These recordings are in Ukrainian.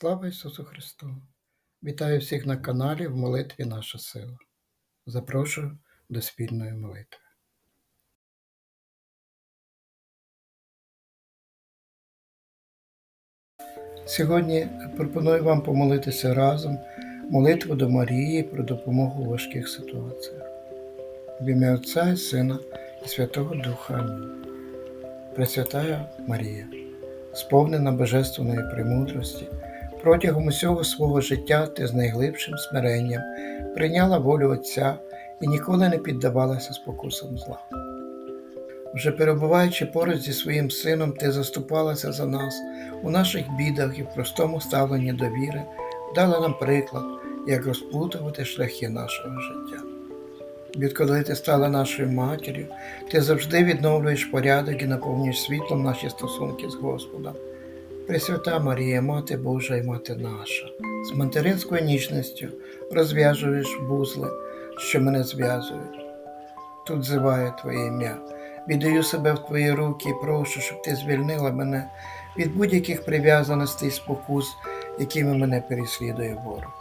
Слава Ісусу Христу! Вітаю всіх на каналі в молитві Наша сила. Запрошую до спільної молитви. Сьогодні пропоную вам помолитися разом молитву до Марії про допомогу у важких ситуаціях. В ім'я Отця і Сина і Святого Духа. Амінь. Пресвятая Марія, сповнена божественної премудрості, протягом усього свого життя ти з найглибшим смиренням прийняла волю Отця і ніколи не піддавалася спокусам зла. Вже перебуваючи поруч зі своїм сином, ти заступалася за нас у наших бідах і в простому ставленні до віри, дала нам приклад, як розплутувати шляхи нашого життя. Відколи ти стала нашою матір'ю, ти завжди відновлюєш порядок і наповнюєш світлом наші стосунки з Господом. Пресвята Марія, Мати Божа і Мати наша, з материнською ніжністю розв'яжуєш вузли, що мене зв'язують. Тут зиває Твоє ім'я. Віддаю себе в Твої руки і прошу, щоб Ти звільнила мене від будь-яких прив'язаностей і спокус, якими мене переслідує ворог.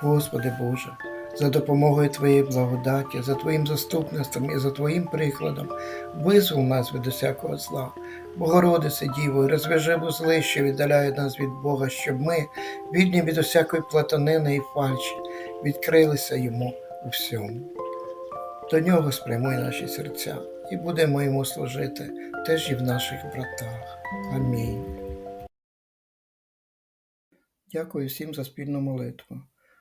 Господи Боже, за допомогою Твоєї благодаті, за Твоїм заступництвом і за Твоїм прикладом, визвол нас від усякого зла. Богородице Діво, розв'яжи вузли, що віддаляють нас від Бога, щоб ми, вільні від усякої платанини і фальші, відкрилися йому у всьому. До нього спрямуй наші серця і будемо йому служити теж і в наших братах. Амінь. Дякую всім за спільну молитву.